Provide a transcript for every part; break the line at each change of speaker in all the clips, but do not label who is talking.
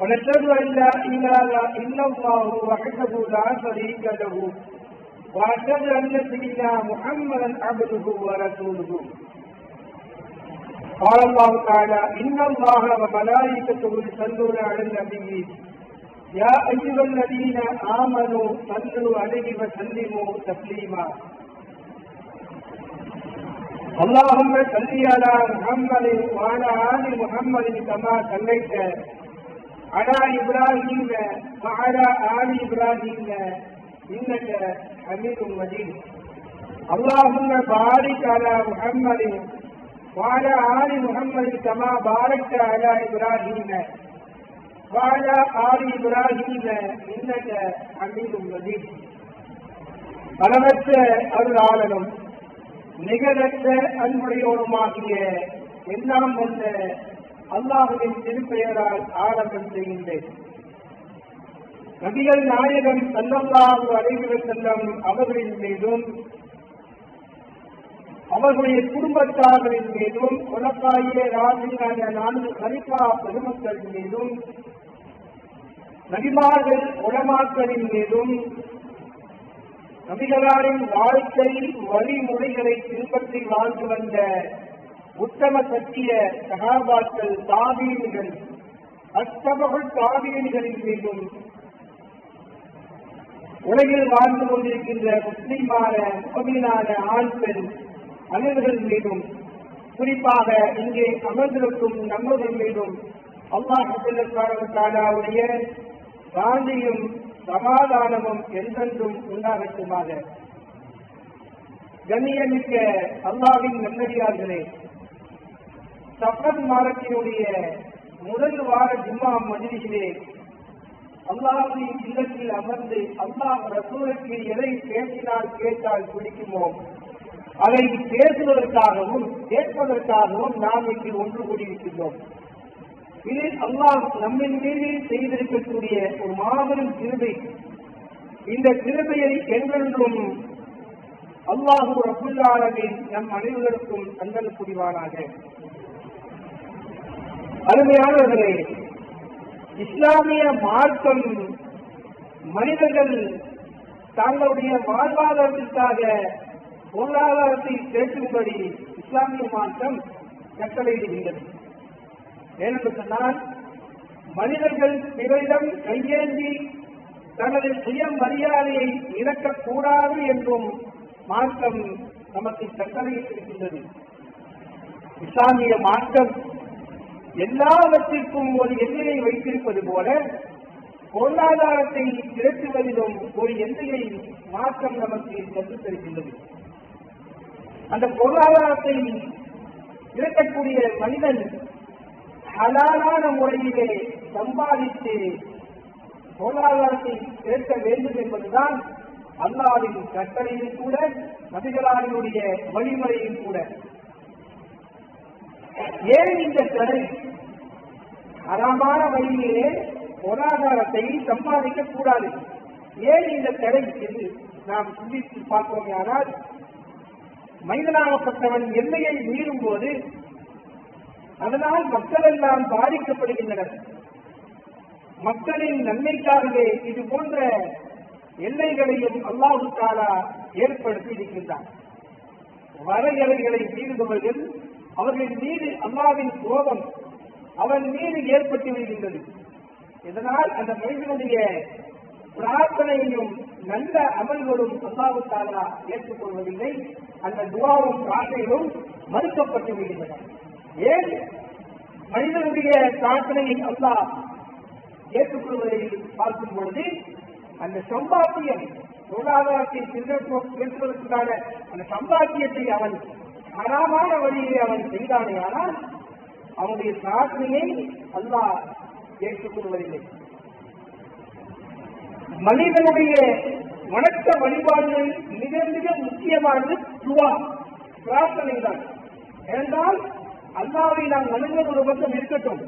ونشهد أن لا إله إلا الله وحده لا شريك له وأشهد أن سيدنا محمدا عبده ورسوله. قال الله تعالى إن الله وملائكته يصلون على النبي. يا أيها الذين آمنوا صلوا عليه وسلموا تسليما. اللهم صل على محمد وعلى آل محمد كما صليت. على ابراهيم وعلى ال ابراهيم انك حميد مجيد اللهم بارك على محمد وعلى ال محمد كما باركت على ابراهيم وعلى ال ابراهيم انك حميد مجيد அளவற்ற அருளாளனும் நிகழற்ற அன்புடையோருமாகிய எல்லாம் வந்த அல்லாஹுவின் திருப்பெயரால் ஆரம்பம் செய்கின்றேன். நபிகள் நாயகம் சல்லல்லாஹு அலைஹி செல்லும் அவர்களின் மீதும் அவர்களுடைய குடும்பத்தார்களின் மீதும் உலகாயே ராஜியான நான்கு கலிப்பா பெருமக்களின் மீதும் நபிமார்கள் உளமாக்களின் மீதும் நபிகளாரின் வாழ்க்கை வழிமுறைகளை பின்பற்றி வாழ்ந்து வந்த உத்தம சத்திய சகாபாக்கள் தாவீன்கள் அத்தமகள் தாவீன்களின் மீதும் உலகில் வாழ்ந்து கொண்டிருக்கின்ற முஸ்லிமான முகமீனான ஆண் பெண் அனைவர்கள் மீதும் குறிப்பாக இங்கே அமர்ந்திருக்கும் நம்மர்கள் மீதும் அல்லாஹாலாவுடைய காந்தியும் சமாதானமும் என்றென்றும் உண்டாகட்டுமாக. கண்ணியமிக்க அல்லாவின் நன்னடியார்களே சஃபத் மாதத்தினுடைய முதல் வார ஜும்மா மஜிலிசிலே அல்லாஹின் இல்லத்தில் அமர்ந்து அல்லாஹ் ரசூலுக்கு எதை பேசினால் கேட்டால் பிடிக்குமோ அதை பேசுவதற்காகவும் கேட்பதற்காகவும் நாம் இங்கு ஒன்று கூடியிருக்கின்றோம் இது அல்லாஹ் நம்மின் மீது செய்திருக்கக்கூடிய ஒரு மாபெரும் கிருபை. இந்த கிருபையை என்றென்றும் அல்லாஹு ரபுல்லாலமின் நம் அனைவருக்கும் தந்தல் புரிவானாக. அருமையானவர்களே இஸ்லாமிய மார்க்கம் மனிதர்கள் தங்களுடைய வாழ்வாதாரத்திற்காக பொருளாதாரத்தை சேர்க்கும்படி இஸ்லாமிய மாற்றம் கட்டளையிடுகின்றது ஏனென்று சொன்னால் மனிதர்கள் பிறரிடம் கையேந்தி தனது சுய மரியாதையை இழக்கக்கூடாது என்றும் மார்க்கம் நமக்கு கட்டளையிட்டிருக்கின்றது இஸ்லாமிய மார்க்கம் எல்லாவற்றிற்கும் ஒரு எல்லையை வைத்திருப்பது போல பொருளாதாரத்தை திரட்டுவதிலும் ஒரு எல்லையை மாற்றம் நமக்கு கற்றுத் தருகின்றது. அந்த பொருளாதாரத்தை திரட்டக்கூடிய மனிதன் ஹலாலான முறையிலே சம்பாதித்து பொருளாதாரத்தை திரட்ட வேண்டும் என்பதுதான் அல்லாவின் கட்டளையும் கூட நபிகளாரினுடைய வழிமுறையும் கூட. ஏன் இந்த தடை அறமான வழியிலே பொருளாதாரத்தை சம்பாதிக்க கூடாது. ஏன் இந்த தடை என்று நாம் சிந்தித்து பார்ப்போம் ஆனால் மனிதனாகப்பட்டவன் எல்லையை மீறும் போது அதனால் மக்கள் எல்லாம் பாதிக்கப்படுகின்றனர். மக்களின் நன்மைக்காகவே இது போன்ற எல்லைகளையும் அல்லாஹு தாலா ஏற்படுத்தி இருக்கின்றார் வரையறைகளை மீறுபவர்கள் அவர்கள் மீது அல்லாவின் கோபம் அவன் மீது ஏற்பட்டு விடுகின்றது. இதனால் அந்த மனிதனுடைய பிரார்த்தனையும் நல்ல அமல்களும் அல்லாஹு தாலா ஏற்றுக்கொள்வதில்லை. அந்த துவாவும் பிரார்த்தனைகளும் மறுக்கப்பட்டு விடுகின்றன. ஏன்? மனிதனுடைய பிரார்த்தனையை அல்லாஹ் ஏற்றுக்கொள்வதை பார்க்கும் பொழுது அந்த சம்பாத்தியம் பொருளாதாரத்தை திருத்துவதற்கான அந்த சம்பாத்தியத்தை அவன் ஹராமான வழியை அவன் செய்தானே ஆனால் அவனுடைய பிரார்த்தனையை அல்லாஹ் ஏற்றுக்கொள்வதில்லை மனிதனுடைய வணக்க வழிபாடுகள் மிக மிக முக்கியமானது துவா பிரார்த்தனை தான் ஏனென்றால் அல்லாவை நாம் வணங்குவது ஒரு பக்கம் இருக்கட்டும்.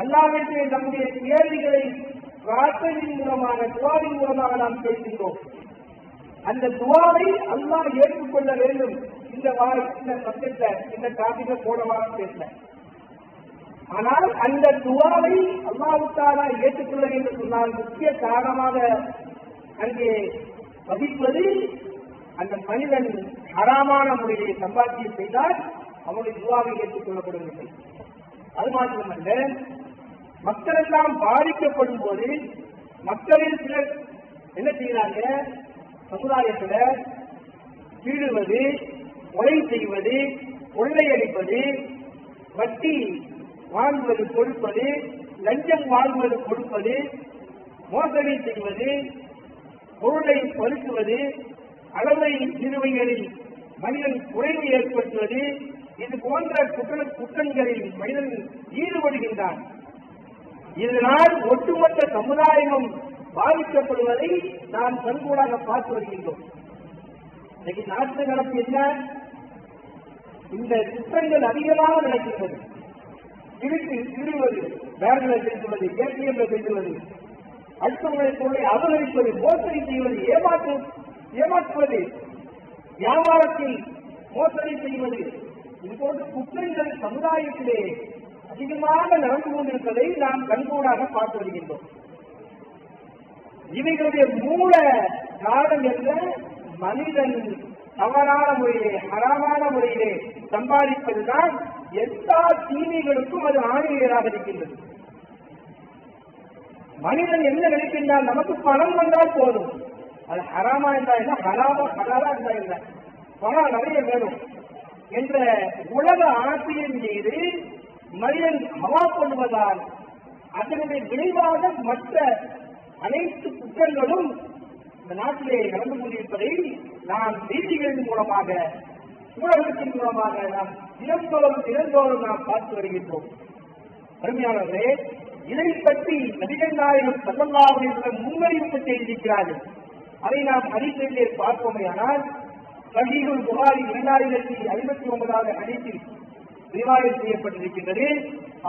அல்லாவிற்கு நம்முடைய கேள்விகளை பிரார்த்தனையின் மூலமாக துவாவின் மூலமாக நாம் பேசுகிறோம் அந்த துவாவை அல்லாஹ் ஏற்றுக்கொள்ள வேண்டும். இந்த இந்த சப்ஜெக்ட்ல இந்த டாபிக்க போன வாரம் பேசல ஆனால் அந்த துவாவை அல்லாவுத்தாரா ஏற்றுக்கொள்ள என்று சொன்னால் முக்கிய காரணமாக அங்கே வகிப்பது அந்த மனிதன் ஹராமான முறையை சம்பாத்தியம் செய்தால் அவனுடைய துவாவை ஏற்றுக்கொள்ளப்படுவதில்லை. அது மாத்திரமல்ல மக்கள் எல்லாம் பாதிக்கப்படும் போது மக்களில் சிலர் என்ன செய்கிறாங்க? சமுதாயத்தில் கீழுவது கொலை செய்வது கொள்ளையடிப்பது வட்டி வாங்குவது கொடுப்பது லஞ்சம் வாங்குவது கொடுப்பது மோசடி செய்வது பொருளை பருக்குவது அளவை சிறுவைகளில் மனிதன் குறைவு ஏற்படுத்துவது இது போன்ற குற்ற குற்றங்களில் மனிதன் ஈடுபடுகின்றான். இதனால் ஒட்டுமொத்த சமுதாயமும் பாதிக்கப்படுவதை நாம் கண்கூடாக பார்த்து வருகின்றோம். இன்னைக்கு நாட்டு நடப்பு என்ன? இந்த குற்றங்கள் அதிகமாக நடக்கின்றது திருட்டு திருவது வேர்களை செய்துள்ளது ஏடிஎம்ல செய்துள்ளது. அடுத்தவர்களை பொருளை அபகரிப்பது மோசடி செய்வது ஏமாற்று ஏமாற்றுவது வியாபாரத்தில் மோசடி செய்வது இது போன்ற குற்றங்கள் சமுதாயத்திலே அதிகமாக நடந்து கொண்டிருப்பதை நாம் கண்கூடாக பார்த்து வருகின்றோம். இவைகளுடைய மூல காரணம் என்ன? மனிதன் தவறான முறையிலே ஹராமான முறையிலே சம்பாதிப்பதுதான் எல்லா தீமைகளுக்கும் அது ஆணியராக இருக்கின்றது மனிதன் என்ன நினைக்கின்றால் நமக்கு பணம் வந்தால் போதும். அது ஹராமா இருந்தா என்ன? ஹராமா ஹராரா இருந்தா என்ன? பணம் நிறைய வேணும். என்ற உலக ஆசையின் மீது மனிதன் ஹவா பண்ணுவதால் அதனுடைய விளைவாக மற்ற அனைத்து குற்றங்களும் இந்த நாட்டிலே நடந்து கொண்டிருப்பதை நாம் செய்திகளின் மூலமாக ஊடகத்தின் மூலமாக நாம் தினந்தோறும் தினந்தோறும் நாம் பார்த்து வருகின்றோம் அருமையானவர்களே இதை பற்றி நபிகள் நாயகம் சல்லல்லாவுடைய முன்னறிவிப்பு செய்திருக்கிறார்கள் அதை நாம் அறிக்கையிலே பார்ப்போமேயானால் சஹீகுல் புகாரி இரண்டாயிரத்தி ஐம்பத்தி ஒன்பதாவது அனைத்தில் ரிவாயத் செய்யப்பட்டிருக்கின்றது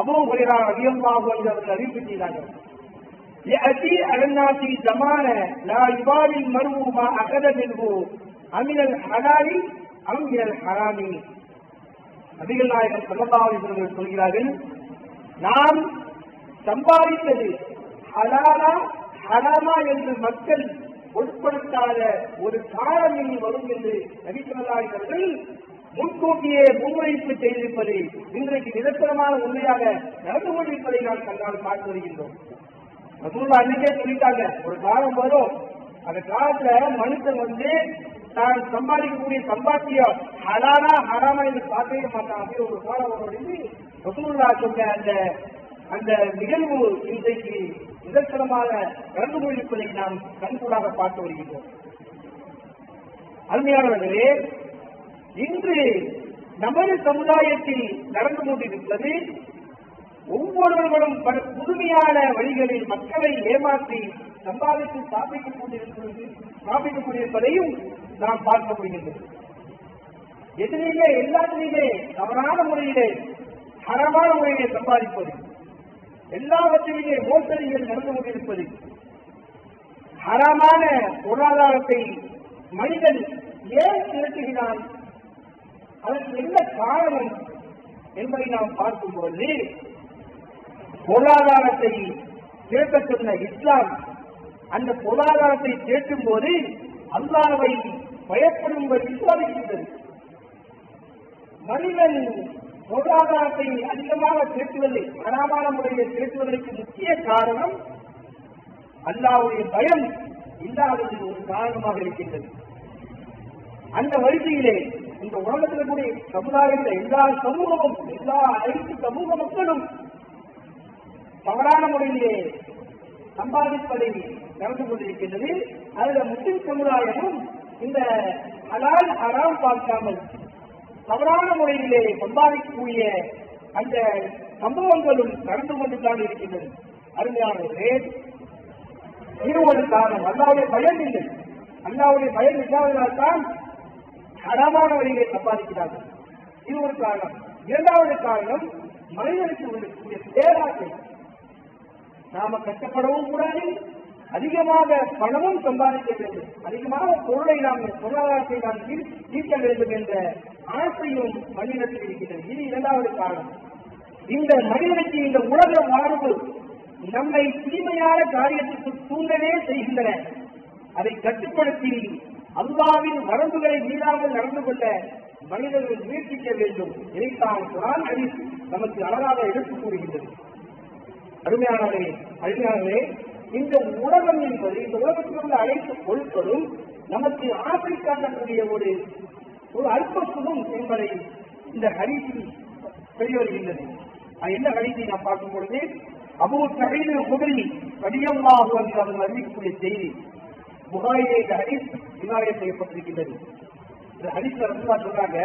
அபூ ஹுரைரா ரலியல்லாஹு அன்ஹு அவர்கள் அறிவிப்பு செய்தார்கள் يأتي على الناس زمان لا يبالي المرء ما أخذ منه அமினல் ஹலாலி அமினல் ஹராமி. நபிகள் நாயகம் சமதாவதி சொல்கிறார்கள் நாம் சம்பாதித்தது ஹலாலா ஹராமா என்று மக்கள் பொருட்படுத்தாத ஒரு காலம் இனி வரும் என்று நபித்தவர்கள் முன்கூட்டியே முன்வைப்பு செய்திருப்பது இன்றைக்கு நிரந்தரமான உண்மையாக நடந்து கொண்டிருப்பதை நாம் கண்டால் பார்த்து வருகின்றோம். ரசூல்லா அன்னைக்கே சொல்லிட்டாங்க ஒரு காலம் வரும். அந்த காலத்துல மனுஷன் வந்து தான் சம்பாதிக்கக்கூடிய சம்பாத்தியம் ஹலானா ஹராமா என்று பார்க்கவே மாட்டான். அப்படி ஒரு காலம் ரசூல்லா சொன்ன அந்த அந்த நிகழ்வு இன்றைக்கு நிதர்சனமாக நடந்து கொண்டிருப்பதை நாம் கண்கூடாக பார்த்து வருகின்றோம். அருமையானவர்களே இன்று நமது சமுதாயத்தில் நடந்து கொண்டிருப்பது ஒவ்வொருவர்களும் பல புதுமையான வழிகளில் மக்களை ஏமாற்றி சம்பாதித்து சாப்பிட்டுக் கொண்டிருப்பது சாப்பிட்டுக் கொண்டிருப்பதையும் நாம் பார்க்க முடிகின்றது. எதிரிலே எல்லாத்திலுமே தவறான முறையிலே தரமான முறையிலே சம்பாதிப்பது. எல்லாவற்றிலேயே மோசடிகள் நடந்து கொண்டிருப்பது. ஹரமான பொருளாதாரத்தை மனிதன் ஏன் திரட்டுகிறான்? அதற்கு என்ன காரணம் என்பதை நாம் பார்க்கும்போது பொருளாதாரத்தை திரட்ட சொன்ன இஸ்லாம் அந்த பொருளாதாரத்தை திரட்டும் போது அல்லாவை பயப்படும்படி விசுவாதிக்கின்றது மனிதன் பொருளாதாரத்தை அதிகமாக திரட்டுவது அனாமான முறையில் திரட்டுவதற்கு முக்கிய காரணம் அல்லாவுடைய பயம் இல்லாதது ஒரு காரணமாக இருக்கின்றது. அந்த வரிசையிலே இந்த உலகத்தில் கூடிய சமுதாயத்தில் எல்லா சமூகமும் எல்லா அனைத்து சமூக மக்களும் தவறான முறையிலே சம்பாதிப்பதை நடந்து கொண்டிருக்கின்றது. அதுல முஸ்லிம் சமுதாயமும் இந்த ஹலால் ஹராம் பார்க்காமல் தவறான முறையிலே சம்பாதிக்கக்கூடிய அந்த சம்பவங்களும் நடந்து கொண்டுதான் இருக்கின்றது. அருமையானவர்களே இது ஒரு காரணம் அல்லாவுடைய பயம் இல்லை. அல்லாவுடைய பயம் இல்லாததால் தான் ஹராமான வழியிலே சம்பாதிக்கிறார்கள். இது ஒரு காரணம் இரண்டாவது காரணம் மனிதனுக்கு இருக்கக்கூடிய பேராசை நாம கஷ்டப்படவும் கூடாது அதிகமாக பணமும் சம்பாதிக்க வேண்டும். அதிகமாக பொருளை நாம் பொருளாதாரத்தை நாம் ஈ- ஈர்க்க வேண்டும் என்ற ஆசையும் மனிதனுக்கு இருக்கிறது இது இரண்டாவது காரணம். இந்த மனிதனுக்கு இந்த உலக வாழ்வு நம்மை தீமையான காரியத்திற்கு தூண்டவே செய்கின்றன. அதை கட்டுப்படுத்தி அல்லாவின் வரம்புகளை மீறாமல் நடந்து கொள்ள மனிதர்கள் முயற்சிக்க வேண்டும். இதைத்தான் குரான் ஹதீஸ் நமக்கு அழகாக எடுத்து கூறுகின்றது. அருமையானவரே அருமையானவரே இந்த உலகம் என்பது இந்த உலகத்தில் உள்ள அனைத்து பொருட்களும் நமக்கு ஆப்பிரிக்கா காட்டக்கூடிய ஒரு ஒரு அல்ப சுகம் என்பதை இந்த ஹரிசி தெரிய வருகின்றது. என்ன ஹரிசி நாம் பார்க்கும் பொழுது அபு சகைது குதிரி கடியமாக என்று அவர்கள் அறிவிக்கக்கூடிய செய்தி. புகாரிலே இந்த ஹரிஸ் விவாதம் செய்யப்பட்டிருக்கின்றது. இந்த ஹரிஸ் ரசூலா சொல்றாங்க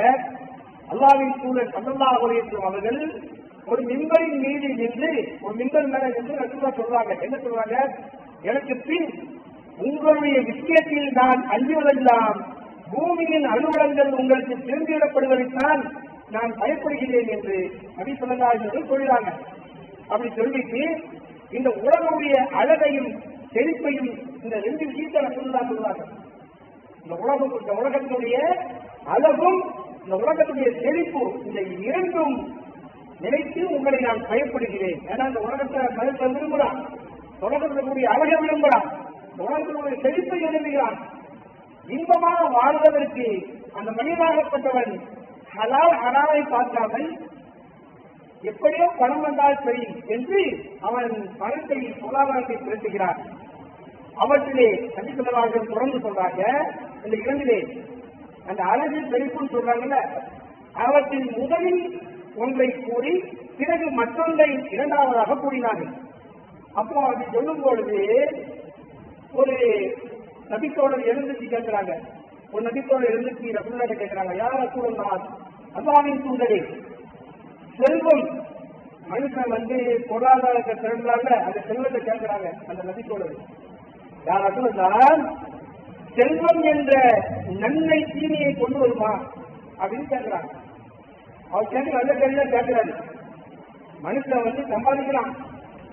அல்லாவின் சூழல் சல்லல்லாஹு அவர்கள் ஒரு மின்பரின் மீது நின்று ஒரு மின்பர் மேல நின்று ரசூலா சொல்றாங்க. என்ன சொல்றாங்க? எனக்கு பின் உங்களுடைய விஷயத்தில் நான் அஞ்சுவதெல்லாம் பூமியின் அலுவலங்கள் உங்களுக்கு திரும்பிவிடப்படுவதைத்தான் நான் பயப்படுகிறேன் என்று அப்படி சொல்லலாம் அலைஹி சொல்றாங்க. அப்படி சொல்லிட்டு இந்த உலகமுடைய அழகையும் செழிப்பையும் இந்த ரெண்டு விஷயத்தை ரசூலுல்லாஹ் சொல்றாங்க. இந்த உலகம் இந்த உலகத்தினுடைய அழகும் இந்த உலகத்துடைய செழிப்பு இந்த இரண்டும் நினைத்து உங்களை நான் பயப்படுகிறேன். ஏன்னா இந்த உலகத்தை மனுஷன் விரும்புகிறான். இந்த அழகை விரும்புகிறான். உலகத்தினுடைய செழிப்பை எழுதுகிறான் இன்பமாக வாழ்வதற்கு அந்த மனிதனாகப்பட்டவன் ஹலால் ஹலாலை பார்க்காமல் எப்படியோ பணம் வந்தால் சரி என்று அவன் பணத்தை பொருளாதாரத்தை திரட்டுகிறான். அவற்றிலே கண்டிப்பாக தொடர்ந்து சொல்றாங்க இந்த இரண்டிலே அந்த அழகு செழிப்புன்னு சொல்றாங்கல்ல அவற்றின் முதலில் ஒன்றை கூறி பிறகு மற்றொன்றை இரண்டாவதாக கூறினார்கள். அப்போ அது சொல்லும் பொழுது ஒரு நபித்தோழர் எழுந்துச்சு கேட்கிறாங்க. ஒரு நபித்தோழர் எழுந்துச்சு ரசூல்லாட்ட கேட்கிறாங்க. யார் ரசூலுல்லாஹ் அல்லாவின் தூதரே. செல்வம். மனுஷன் வந்து பொருளாதாரத்தை திறந்தாங்க அந்த செல்வத்தை கேட்கிறாங்க அந்த நபித்தோழர். யார் ரசூலுல்லாஹ் செல்வம் என்ற நன்மை தீமையை கொண்டு வருமா? அப்படின்னு கேட்கிறாங்க. அவர் கேட்டு நல்ல கேள்வியா கேட்கிறாரு. மனுஷன் வந்து சம்பாதிக்கிறான்.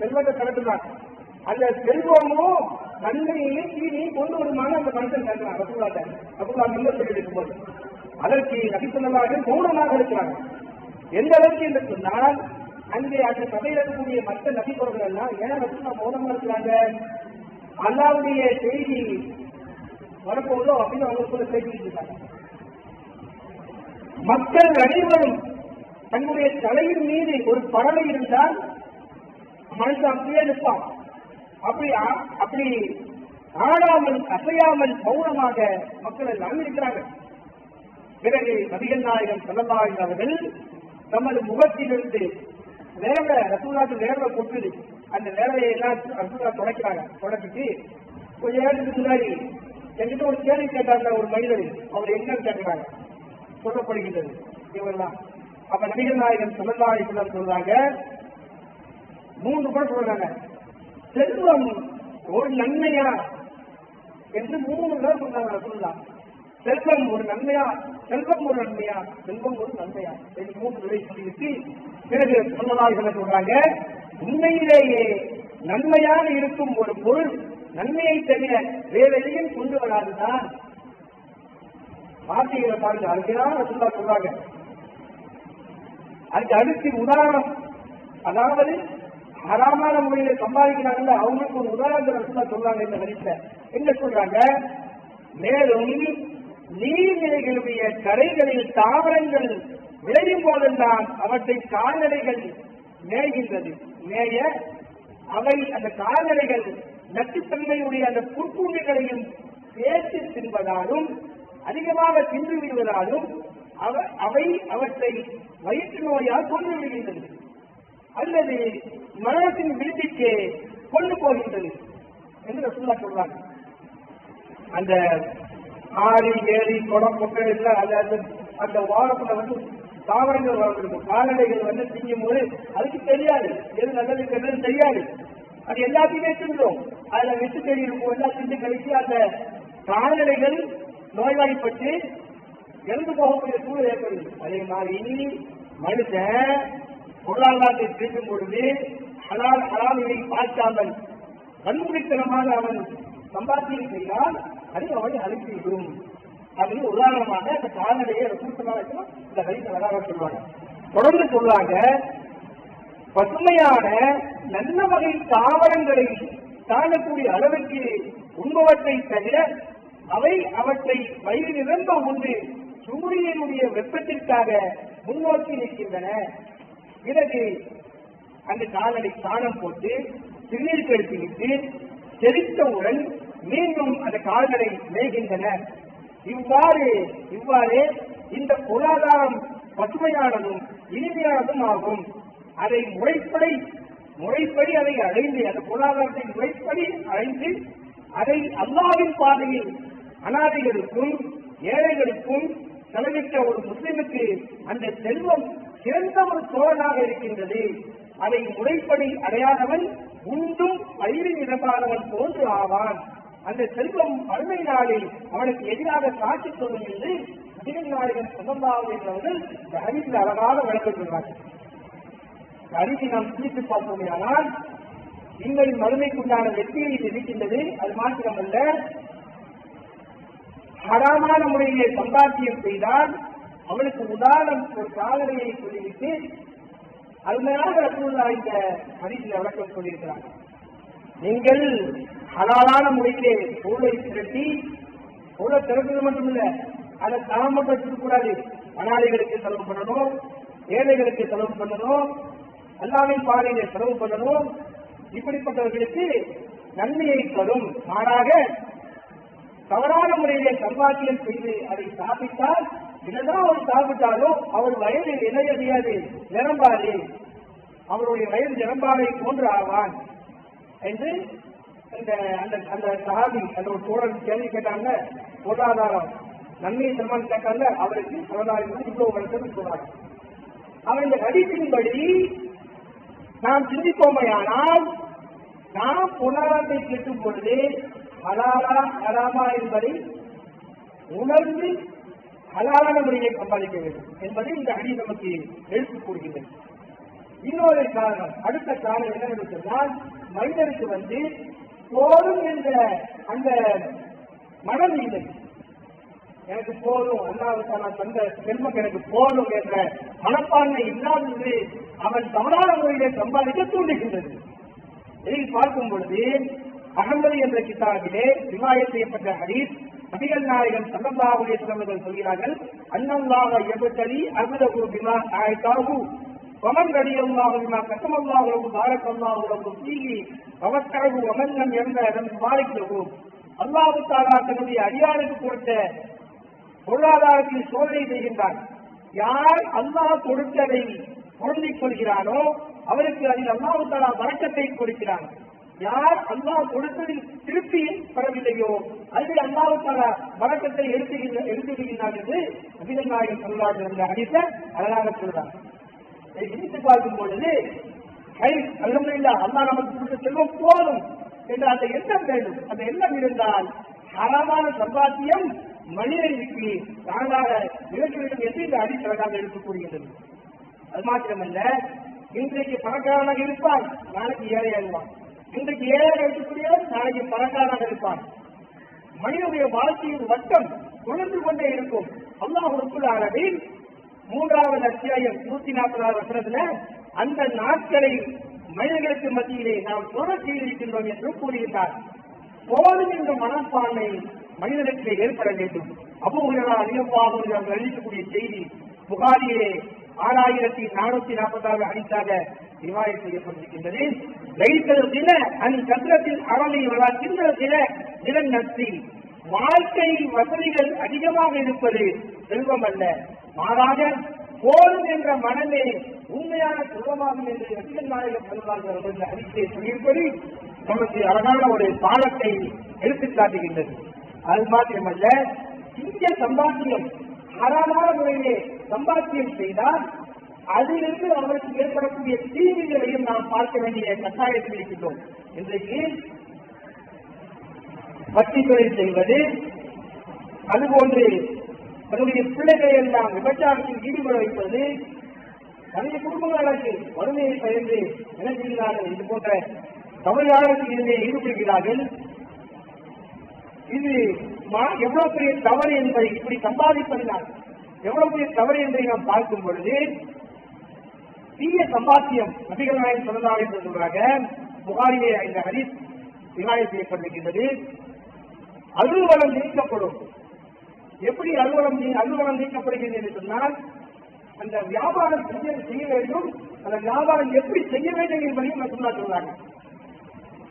செல்வத்தை திரட்டுறான் அந்த செல்வமும் நன்மையையும் தீமையும் கொண்டு வருமானு அந்த மனுஷன் கேட்கிறான். ரசூலாட்ட ரசூலா மின்னர் சொல்லி இருக்கும்போது அதற்கு நபிசல்லாக மௌனமாக இருக்கிறாங்க. எந்த அளவுக்கு என்று சொன்னால் அங்கே அந்த சபையில் இருக்கக்கூடிய மற்ற நபிப்பவர்கள் எல்லாம் ஏன் ரசூலா மௌனமா இருக்கிறாங்க? அல்லாவுடைய செய்தி வரப்போதோ அப்படின்னு அவங்க கூட பேசிட்டு இருக்காங்க. மக்கள் அனைவரும் தன்னுடைய தலையின் மீது ஒரு பறவை இருந்தால் மனுஷன் அப்படியே நிற்பான். அப்படி ஆ- அப்படி ஆடாமல் அசையாமல் மௌனமாக மக்கள் எல்லாம் இருக்கிறாங்க பிறகு நபிகள் நாயகம் செல்லலாயின் அவர்கள் தமது முகத்திலிருந்து வேர்வை ரசூலாக்கு வேர்வை கொட்டுது அந்த வேர்வையை எல்லாம் ரசூலா தொடக்கிறாங்க. தொடக்கிட்டு கொஞ்ச நேரத்துக்கு முன்னாடி என்கிட்ட ஒரு கேள்வி கேட்டாங்க ஒரு மனிதர். அவர் என்னன்னு கேட்கிறாங்க சொல்லப்படுகின்றது. இவரெல்லாம் அப்ப நபிகள் நாயகன் செல்லல்லாஹு சொல்றாங்க மூன்று பேர் சொல்றாங்க. செல்வம் ஒரு நன்மையா என்று மூணு பேர் சொன்னாங்க சொல்லலாம் செல்வம் ஒரு நன்மையா செல்வம் ஒரு நன்மையா செல்வம் ஒரு நன்மையா என்று மூன்று நிலை சொல்லிவிட்டு பிறகு சொல்லலாக சொல்றாங்க உண்மையிலேயே நன்மையாக இருக்கும் ஒரு பொருள் நன்மையை தவிர வேற எதையும் கொண்டு வராதுதான். வார்த்தைகளை பாருங்க. அதுக்குதான் ரசூல்லா சொல்றாங்க. அதுக்கு அடுத்து உதாரணம். அதாவது ஹராமான முறையில சம்பாதிக்கிறாங்கல்ல அவங்களுக்கு ஒரு உதாரணத்தை ரசூலா சொல்றாங்க இந்த வரிசை என்ன சொல்றாங்க? மேலும் நீர்நிலைகளுடைய கரைகளில் தாவரங்கள் விளையும் போதெல்லாம் அவற்றை கால்நடைகள் மேய்கின்றது. மேய அவை அந்த கால்நடைகள் நச்சுத்தன்மையுடைய அந்த புற்பூண்டுகளையும் சேர்த்து தின்பதாலும் அதிகமாக தின்று விடுவதாலும் அவ- அவை அவற்றை வயிற்று நோயால் கொண்டு விடுகின்றது. அல்லது மரணத்தின் விளிம்பிற்கு கொண்டு போகின்றது என்று ரசூல்லா சொல்றாங்க. அந்த ஆறு ஏரி குடம் குட்டை எல்லாம் அந்த அந்த- வாரத்துல வந்து தாவரங்கள் வளர்ந்துருக்கும். கால்நடைகள் வந்து திங்கும் போது அதுக்கு தெரியாது. எது நல்லது கெட்டது தெரியாது. அது எல்லாத்தையுமே தின்றோம். அதுல விட்டு தெரியும் இருக்கும் எல்லாம் திண்டு கழிச்சு அந்த கால்நடைகள் நோய்வாய்ப்பட்டு இறந்து போகக்கூடிய சூழல் ஏற்படுது. அதே மாதிரி மனுஷன் பொருளாதாரத்தை பிரிக்கும் பொழுது ஹலால் ஹலாலினை பார்க்காமல் கண்முடித்தனமாக அவன் சம்பாத்தியம் செய்தால் அது அவனை அழித்துவிடும் அப்படின்னு உதாரணமாக அந்த கால்நடையை கூட்டமாக இந்த வரிசை வராக சொல்லுவாங்க தொடர்ந்து சொல்றாங்க பசுமையான நல்ல வகை தாவரங்களை காணக்கூடிய அளவுக்கு உண்பவற்றை தவிர அவை அவற்றை வயிறு நிரம்ப உண்டு சூரியனுடைய வெப்பத்திற்காக முன்னோக்கி நிற்கின்றன. பிறகு அந்த கால்நடை சாணம் போட்டு சிறுநீர் விட்டு செழித்தவுடன் மீண்டும் அந்த கால்நடை மேய்கின்றன. இவ்வாறு இவ்வாறு இந்த பொருளாதாரம் பசுமையானதும் இனிமையானதும் ஆகும். அதை முறைப்படி முறைப்படி அதை அடைந்து அந்த பொருளாதாரத்தை முறைப்படி அடைந்து அதை அல்லாவின் பாதையில் அனாதைகளுக்கும் ஏழைகளுக்கும் செலவிட்ட ஒரு முஸ்லிமுக்கு அந்த செல்வம் சிறந்த ஒரு தோழனாக இருக்கின்றது. அதை முறைப்படி அடையாதவன் உண்டும் பயிறு நிரம்பாதவன் போன்று ஆவான். அந்த செல்வம் வறுமை நாளில் அவனுக்கு எதிராக சாட்சி சொல்லும் என்று நபிகள் நாயகன் சுகந்தாவும் என்றவர்கள் அறிவில் அழகாக விளக்கம் சொல்றார்கள் இந்த அறிவை நாம் சிந்தித்து பார்ப்போமையானால் நீங்கள் மறுமைக்குண்டான வெற்றியை விதிக்கின்றது இருக்கின்றது அது மாத்திரமல்ல. ஹராமான முறையிலே சம்பாத்தியம் செய்தால் அவனுக்கு உதாரணம் ஒரு காலநிலையை சொல்லிவிட்டு அருமையாக ரசூல்லா இந்த ஹதீஸில் விளக்கம் சொல்லியிருக்கிறார். நீங்கள் ஹலாலான முறையிலே பொருளை திரட்டி பொருளை திரட்டுறது மட்டுமில்ல அதை தரம் மட்டும் கூடாது செலவு பண்ணணும் ஏழைகளுக்கு செலவு பண்ணணும் அல்லாவின் பாதையிலே செலவு பண்ணணும். இப்படிப்பட்டவர்களுக்கு நன்மையை தரும் மாறாக தவறான முறையிலே சம்பாத்தியம் செய்து அதை சாப்பிட்டால் என்னதான் அவர் சாப்பிட்டாலும் அவர் வயது இணையறியாது நிரம்பாது. அவருடைய வயது நிரம்பாவை போன்று ஆவான். என்று அந்த அந்த அந்த சகாபி அந்த ஒரு சூழல் கேள்வி கேட்டாங்க பொருளாதாரம். நன்மை சல்மான் கேட்டாங்க அவருக்கு சமுதாயம் இவ்வளவு வருஷம் சொல்றாங்க அவன் இந்த கடிப்பின்படி நாம் சிந்திப்போமையானால் நாம் பொருளாதாரத்தை கேட்கும் பொழுது ஹலாலா ஹலாமா என்பதை உணர்ந்து ஹலாலான முறையை சம்பாதிக்க வேண்டும் என்பதை இந்த அணி நமக்கு எடுத்துக் கூறுகின்றது. இன்னொரு காரணம் அடுத்த காரணம் என்னவென்று சொன்னால் மனிதருக்கு வந்து போதும் என்ற அந்த மனம் இல்லை. எனக்கு போதும் அல்லாவுக்கான தந்த செல்வம் எனக்கு போதும் என்ற மனப்பான்மை இல்லாதது அவன் தவறான முறையிலே சம்பாதிக்க தூண்டுகின்றது. இதை பார்க்கும் பொழுது அகமது என்ற கிதாபிலே ரிவாயத் செய்யப்பட்ட ஹதீஸ் நபிகள் நாயகம் சல்லல்லாஹுடைய அவர்கள் சொல்கிறார்கள் அன்னல்லாஹ எபத்தலி அகுதகு பிமா ஆயத்தாகு ومن رضي الله بما قسم الله له بارك الله له فيه ومتعه ومن لم يرضى لم يبارك له அல்லாஹு தாலா தன்னுடைய அடியாருக்கு கொடுத்த பொருளாதாரத்தில் சோதனை செய்கின்றான் யார் அல்லாஹ் கொடுத்ததை பொருந்திக் கொள்கிறானோ அவருக்கு அதில் அல்லாஹு தாலா வழக்கத்தை கொடுக்கிறான் யார் அல்லாஹ் கொடுத்ததில் திருப்தி பெறவில்லையோ அது அல்லாவுக்கான வழக்கத்தை எடுத்துகின்ற எடுத்துவிடுகிறான் என்று நபிகள் நாயகம் சொல்லாத அடித்த அழகாக சொல்றார். இதை பிரித்து பார்க்கும் பொழுது கை அல்லமில்லா அல்லாஹ் நமக்கு கொடுத்த செல்வம் போதும் என்று அந்த எண்ணம் வேண்டும். அந்த எண்ணம் இருந்தால் ஹரமான சம்பாத்தியம் மனிதனுக்கு தானாக விலகி வேண்டும் என்று இந்த அடித்தளமாக எடுத்துக் அது மாத்திரமல்ல இன்றைக்கு பணக்காரனாக இருப்பான் நாளைக்கு ஏழையாகுவான் இன்றைக்கு ஏழையாக இருக்கக்கூடியவன் நாளைக்கு பணக்காரனாக இருப்பார். மனிதனுடைய வாழ்க்கையின் வட்டம் தொடர்ந்து கொண்டே இருக்கும். அல்லாஹ் ரப்புல் மூன்றாவது அத்தியாயம் நூத்தி நாற்பதாவது வருஷத்துல அந்த நாட்களை மனிதர்களுக்கு மத்தியிலே நாம் தொடர் செய்திருக்கின்றோம் என்று கூறியிருந்தார் போதும் என்ற மனப்பான்மை மனிதனுக்கு ஏற்பட வேண்டும். அபூஹரா அதிகமாக அவர்கள் அளிக்கக்கூடிய செய்தி புகாரியிலே ஆறாயிரத்தி நானூத்தி நாற்பதாவது அடித்தாக ரிவாயத் செய்யப்பட்டிருக்கின்றது. லைத்தல் தின அந் சத்திரத்தில் அறமை வரா சின்ன சில நிலன் வாழ்க்கை வசதிகள் அதிகமாக இருப்பது செல்வம் அல்ல மாறாக போதும் என்ற மனமே உண்மையான செல்வமாகும் என்று ரசிகன் நாயகம் செல்வார்கள் என்ற அறிக்கையை சொல்லியிருப்பது நமக்கு அழகான ஒரு பாலத்தை எடுத்துக் காட்டுகின்றது. அது மாத்திரமல்ல இந்திய சம்பாத்தியம் அறமான முறையிலே சம்பாத்தியம் செய்தால் அதிலிருந்து அவருக்கு ஏற்படக்கூடிய தீங்குகளையும் நாம் பார்க்க வேண்டிய கட்டாயத்தில் இருக்கின்றோம். இன்றைக்கு வட்டி தொழில் செய்வது அதுபோன்று தன்னுடைய பிள்ளைகளை எல்லாம் விபச்சாரத்தில் ஈடுபட வைப்பது தன்னுடைய குடும்பங்களுக்கு வறுமையை பயந்து நினைக்கிறார்கள். இது போன்ற தமிழகத்தில் இதிலே ஈடுபடுகிறார்கள். இது மா- எவ்வளவு பெரிய தவறு என்பதை இப்படி சம்பாதிப்பதினால் எவ்வளவு பெரிய தவறு என்பதை நாம் பார்க்கும் பொழுது தீய சம்பாத்தியம் நபிகள் நாயகம் சொல்லலாம் என்று சொல்றாங்க. புகாரிலே இந்த ஹரிஸ் விவாதம் செய்யப்பட்டிருக்கின்றது. அலுவலம் நீக்கப்படும். எப்படி அலுவலம் அலுவலம் நீக்கப்படுகிறது என்று சொன்னால் அந்த வியாபாரம் செய்ய செய்ய வேண்டும். அந்த வியாபாரம் எப்படி செய்ய வேண்டும் என்பதையும் ரசூல்லா சொல்றாங்க.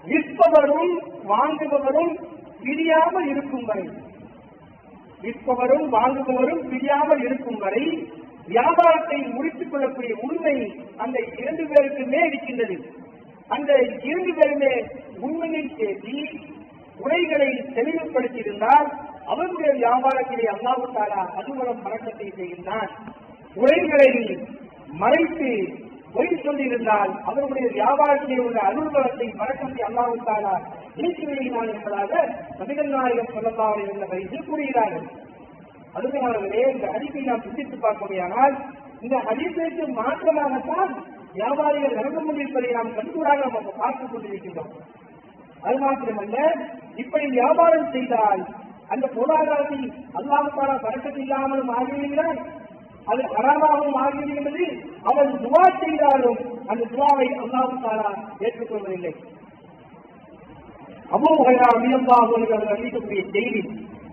விற்பவரும் வாங்குபவரும் பிரியாமல் இருக்கும் வரை விற்பவரும் வாங்குபவரும் பிரியாமல் இருக்கும் வரை வியாபாரத்தை முடித்துக் கொள்ளக்கூடிய உரிமை அந்த இரண்டு பேருக்குமே இருக்கின்றது. அந்த இரண்டு பேருமே உண்மையை பேசி உரைகளை தெளிவுபடுத்தியிருந்தால் அவருடைய வியாபாரத்திலே அல்லாஹு தாலா அதுமலம் பழக்கத்தை செய்கின்றான். உரைகளை மறைத்து பொய் சொல்லியிருந்தால் அவர்களுடைய வியாபாரத்திலே உள்ள அலுவலகத்தை மறக்கத்தை அல்லாஹு தாலா நீக்கி விடுகிறான் என்பதாக நபிகள் நாயகம் சொல்லலாம் என்பதை கூறுகிறார்கள். அதுமானவர்களே இந்த ஹரிப்பை நாம் சிந்தித்து பார்ப்போமையானால் இந்த ஹரிப்பிற்கு மாற்றமாகத்தான் வியாபாரிகள் நடந்து கொண்டிருப்பதை நாம் கண்கூடாக நம்ம பார்த்துக் கொண்டிருக்கின்றோம். அது மாத்திரமல்ல இப்படி வியாபாரம் செய்தால் அந்த பொருளாதாரத்தில் அல்லாஹால பழக்கம் இல்லாமலும் ஆகிவிடுகிறார் அது அறாமாகவும் என்பது அவன் துவா செய்தாலும் அந்த துவாவை அல்லாஹு ஏற்றுக்கொள்வதில்லை. அபூ ஹைரா ரலியல்லாஹு அறிவிக்கக்கூடிய செய்தி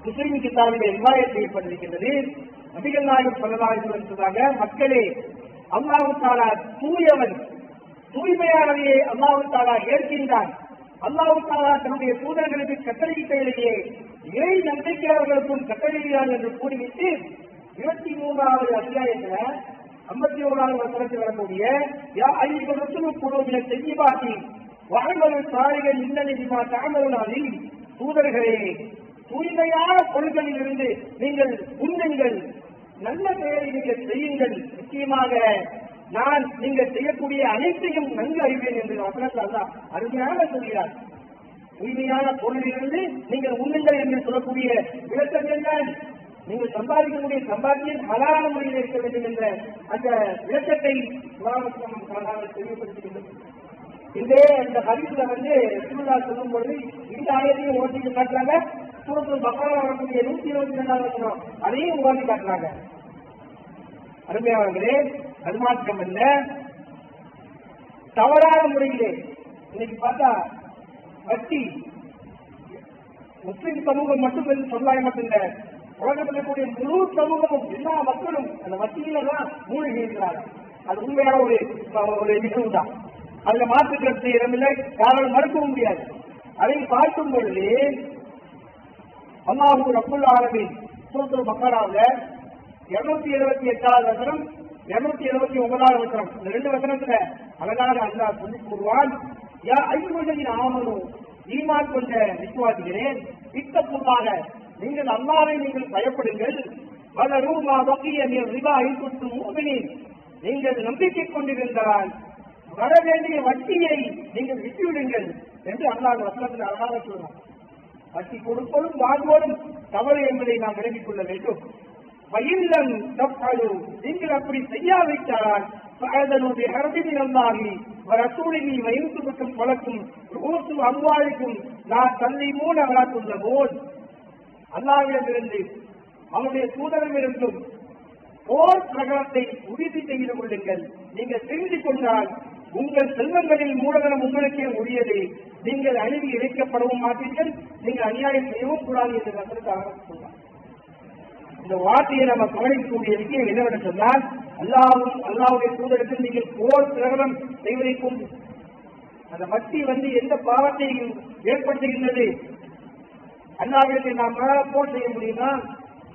முஸ்லிம் கிதாபிலே ரிவாயத் செய்யப்பட்டிருக்கின்றது. நபிகள் நாயகம் சொல்லலாம் அலைஹி சொன்னாங்க மக்களே அல்லாவு தாலா தூயவன் தூய்மையானவையே அல்லாவு தாலா ஏற்கின்றான். அல்லாஹ் தாலா தன்னுடைய தூதர்களுக்கு கட்டளையிட்டதிலேயே இறை நம்பிக்கையாளர்களுக்கும் கட்டளையிடார் என்று கூறிவிட்டு இருபத்தி மூன்றாவது அத்தியாயத்துல ஐம்பத்தி ஓராவது வசனத்தில் வரக்கூடிய யா ஐந்து ரசூல் குழுவின செய்திபாட்டி வாழ்வது சாரிகள் இன்னலை தாமதனாதி தூதர்களே தூய்மையான பொருள்களில் இருந்து நீங்கள் உண்ணுங்கள். நல்ல பெயரை நீங்கள் செய்யுங்கள். நிச்சயமாக நான் நீங்கள் செய்யக்கூடிய அனைத்தையும் நன்கு அறிவேன் என்று வசனத்தில் அல்ல அருமையாக சொல்கிறார். தூய்மையான பொருளிலிருந்து நீங்கள் உண்ணுங்கள் என்று சொல்லக்கூடிய விளக்கம் என்ன நீங்கள் சம்பாதிக்கக்கூடிய சம்பாத்தியம் ஹலான முறையில் இருக்க வேண்டும் என்ற அந்த விளக்கத்தை புராணம் தெளிவுபடுத்துகின்றது. இதே அந்த ஹரிசுல வந்து ரசூலுல்லா சொல்லும் பொழுது இந்த ஆயத்தையும் ஓட்டிட்டு காட்டுறாங்க. சூரத்தில் பக்கரா வரக்கூடிய நூத்தி இருபத்தி ரெண்டாவது வசனம் அதையும் உருவாக்கி காட்டுறாங்க. அருமையானவர்களே அது இல்ல. தவறான முறையிலே இன்னைக்கு பார்த்தா வட்டி முஸ்லிம் சமூகம் மட்டும் என்று சொல்லாய் மட்டும் உலகத்தில் இருக்கக்கூடிய முழு சமூகமும் எல்லா மக்களும் அந்த வட்டியில தான் மூழ்கி அது உண்மையான ஒரு ஒரு நிகழ்வு தான் அதுல மாற்று கருத்து இடமில்லை. யாராலும் மறுக்கவும் முடியாது. அதை பார்க்கும் பொழுது அல்லாஹு ரப்புல் ஆலமின். சூத்திர மக்களாக இருநூத்தி எழுபத்தி எட்டாவது வசனம் இருநூத்தி எழுபத்தி ஒன்பதாவது வசனம். இந்த ரெண்டு வசனத்துல அழகாக அல்லாஹ் சொல்லி கூறுவான் யா ஐம்பதின் ஆமனும் ஈமான் கொண்ட விசுவாசிக்கிறேன் இத்தப்புமாக நீங்கள் அல்லாவை நீங்கள் பயப்படுங்கள். பல ரூபா வக்கிய ரிபா ஐம்பத்து மூவினின் நீங்கள் நம்பிக்கை கொண்டிருந்தால் வர வேண்டிய வட்டியை நீங்கள் விட்டுவிடுங்கள் என்று அல்லாஹ் வசனத்தில் அழகாக சொல்றான். வட்டி கொடுப்பதும் வாங்குவதும் தவறு என்பதை நாம் விலகிக் கொள்ள வேண்டும் பயிலம் தப்பாடு நீங்கள் அப்படி செய்யாவிட்டால் فأذنوا بحرب من الله ورسوله وينصركم ولكم رؤوس أموالكم لا تسلمون ولا تظلمون அல்லாவிடமிருந்து அவனுடைய தூதரமிருந்தும் போர் பிரகடனத்தை உறுதி செய்து கொள்ளுங்கள் நீங்கள் தெரிந்து கொண்டால் உங்கள் செல்வங்களில் மூலதனம் உங்களுக்கே உரியது. நீங்கள் அணுகி இழைக்கப்படவும் மாட்டீர்கள். நீங்கள் அநியாயம் செய்யவும் கூடாது என்று வசனத்தாக சொன்னார் இந்த வார்த்தையை நம்ம கவனிக்கக்கூடிய விஷயம் என்னவென்று சொன்னால் அல்லாவும் அல்லாவுடைய தூதரத்தில் நீங்கள் போர் பிரகடனம் செய்வதை அந்த வட்டி வந்து எந்த பாவத்தையும் ஏற்படுத்துகின்றது? அல்லாவிடத்தில் நாம் போர் செய்ய முடியுமா?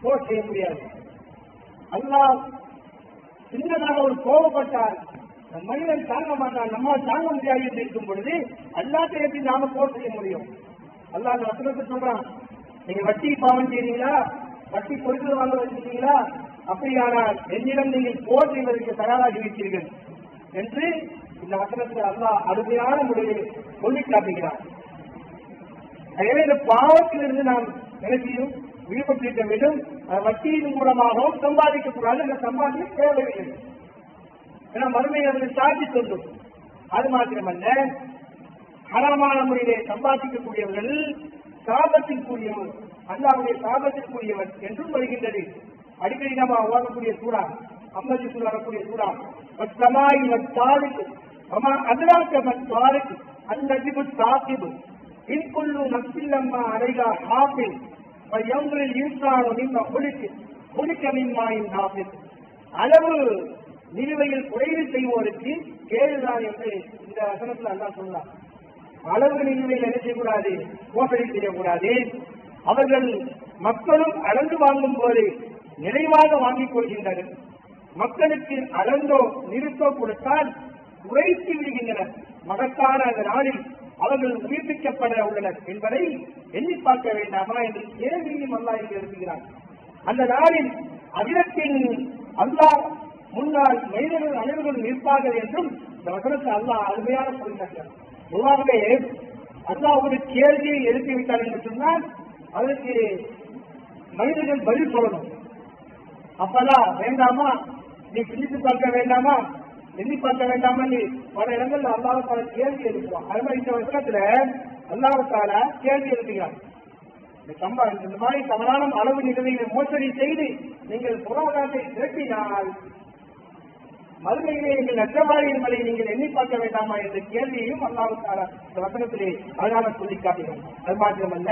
போர் செய்ய முடியாது. அல்லாஹ் சின்னதாக ஒரு கோபப்பட்டால் மனிதன் தாங்க மாட்டான். நம்மால் தாங்க முடியாது என்று இருக்கும் பொழுது அல்லாத்திரத்தில் நாம போர் செய்ய முடியும்? அல்லாஹ் அந்த வசனத்தை சொல்றான். நீங்க வட்டி பாவம் செய்றீங்களா? வட்டி பொருட்கள் வாங்க வச்சிருக்கீங்களா? அப்படியானால் என்னிடம் நீங்கள் போர் செய்வதற்கு தயாராகி வைத்தீர்கள் என்று இந்த வசனத்தில் அல்லாஹ் அருமையான முறையில் சொல்லி காட்டுகிறார் எனவே இந்த பாவத்திலிருந்து நாம் நினைச்சியும் விடுபட்டிருக்க வேண்டும். வட்டியின் மூலமாகவும் சம்பாதிக்கக்கூடாது. அந்த சம்பாதிக்க தேவையில்லை. ஏன்னா மறுமை அவர்கள் சாட்சி சொல்லும். அது மாத்திரமல்ல ஹராமான முறையிலே சம்பாதிக்கக்கூடியவர்கள் சாபத்திற்குரியவர் அல்லாவுடைய சாபத்திற்குரியவர் என்றும் வருகின்றது. அடிக்கடி நம்ம ஓடக்கூடிய சூடா அம்மதி சூழ் வரக்கூடிய சூடா சமாய் தாருக்கு அம்மா அதிராக்க தாருக்கு அந்த சாத்திபு இன்குள்ளு நப்சில்லம்மா அரைகா ஹாஃபில் எவங்களில் இன்சானோ நிம்ம ஒழிக்கு ஒழிக்க மின்மாயின் ஹாஃபில் அளவு நிலுவையில் குறைவு செய்வோருக்கு கேடுதான் என்று இந்த வசனத்துல அல்லா சொல்லலாம் அளவு நிலுவையில் என்ன செய்யக்கூடாது? மோசடி செய்யக்கூடாது. அவர்கள் மக்களும் அளந்து வாங்கும் போது நிறைவாக வாங்கிக் கொள்கின்றனர். மக்களுக்கு அளந்தோ நிறுத்தோ கொடுத்தால் உரைத்து விடுகின்றனர். மகத்தான அந்த நாளில் அவர்கள் உயிர்ப்பிக்கப்பட உள்ளனர் என்பதை எண்ணி பார்க்க வேண்டாமா என்று கேள்வியும் அல்லா என்று எழுப்புகிறார் அந்த நாளில் அகிலத்தின் அல்லாஹ் முன்னால் மனிதர்கள் அனைவரும் நிற்பார்கள் என்றும் இந்த வசனத்தை அல்லாஹ் அருமையாக சொல்கிறார்கள் பொதுவாகவே அல்லாஹ் ஒரு கேள்வியை எழுப்பிவிட்டார் என்று சொன்னால் அதற்கு மனிதர்கள் பதில் சொல்லணும். அப்பதான் வேண்டாமா? நீ பிடித்து பார்க்க வேண்டாமா? எண்ணி பார்க்க வேண்டாமா? நீ பல இடங்கள்ல பல கேள்வி எழுப்புவான். அது மாதிரி இந்த வருஷத்துல அல்லாவுக்கான கேள்வி எழுப்புகிறான் இந்த சம்பா இந்த மாதிரி தவறான அளவு நிலையை மோசடி செய்து நீங்கள் புறவகாசை திரட்டினால் மதுரையிலே நீங்கள் நஷ்டவாரி என்பதை நீங்கள் எண்ணி பார்க்க வேண்டாமா என்ற கேள்வியையும் அல்லாவுக்கான இந்த வசனத்திலே அழகாக சொல்லி காட்டுகிறோம் அது மாத்திரமல்ல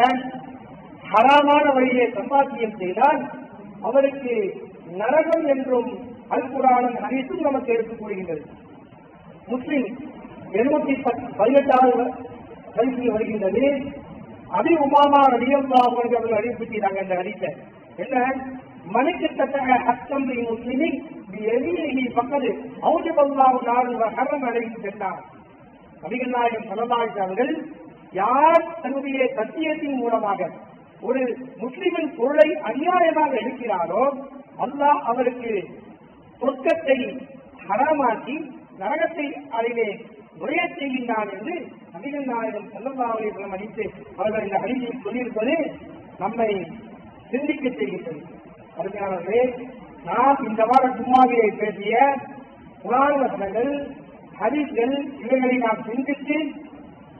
ஹராமான வழியிலே சம்பாத்தியம் செய்தால் அவருக்கு நரகம் என்றும் அல்குரானும் அனைத்தும் நமக்கு எடுத்துக் கூறுகின்றது. முஸ்லிம் எழுநூத்தி பதினெட்டாவது வயசில் வருகின்றது அபி உமாமா ரடியல்லா அவர்கள் அறிவிப்பிட்டாங்க அந்த அறிக்கை என்ன? மனுக்கத்தக்க ஹத்தம் முஸ்லிமின் எதிரி பக்கத்து அவுஜபல்லாவு நாடு ஹரம் அடைந்து சென்றார் நபிகள் நாயகம் சல்லல்லாஹு அவர்கள் யார் தன்னுடைய சத்தியத்தின் மூலமாக ஒரு முஸ்லிமின் பொருளை அநியாயமாக எடுக்கிறாரோ அல்லாஹ் அவருக்கு சொர்க்கத்தை ஹராமாக்கி நரகத்தை அதிலே நுழைய செய்கின்றான் என்று நபிகள் நாயகம் செல்லல்லாவலிடம் அடித்து அவர்கள் இந்த அடிமையை சொல்லியிருப்பது நம்மை சிந்திக்க செய்கின்றது. அருமையானவர்களே நாம் இந்த வார ஜும்மாவிலே பேசிய குரான் வசனங்கள் ஹரிஸ்கள் இவைகளை நாம் சிந்தித்து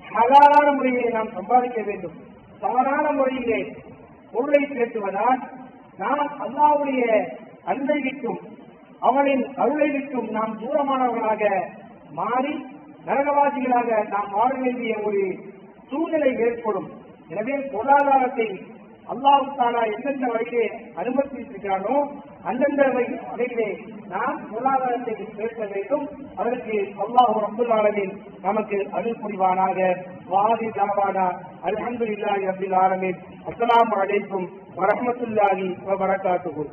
ஹலாலான முறையிலே நாம் சம்பாதிக்க வேண்டும். தவறான முறையிலே பொருளை பேசுவதால் நாம் அல்லாவுடைய அன்பை விட்டும் அவனின் அருளை விட்டும் நாம் தூரமானவர்களாக மாறி நரகவாசிகளாக நாம் வாழ வேண்டிய ஒரு சூழ்நிலை ஏற்படும். எனவே பொருளாதாரத்தை அல்லாஹு தாலா எந்தெந்த வகையிலே அனுமதித்திருக்கிறானோ அந்தந்த வகையிலே நாம் பொருளாதாரத்தை பேச வேண்டும். அதற்கு அல்லாஹு அப்துல் ஆலமீன் நமக்கு அருள் புரிவானாக. வாதி தாவானா. அல்ஹம்துலில்லாஹி அப்துல் ஆலமீன். அஸ்ஸலாமு அலைக்கும் வரஹ்மத்துல்லாஹி வ பரகாத்துஹு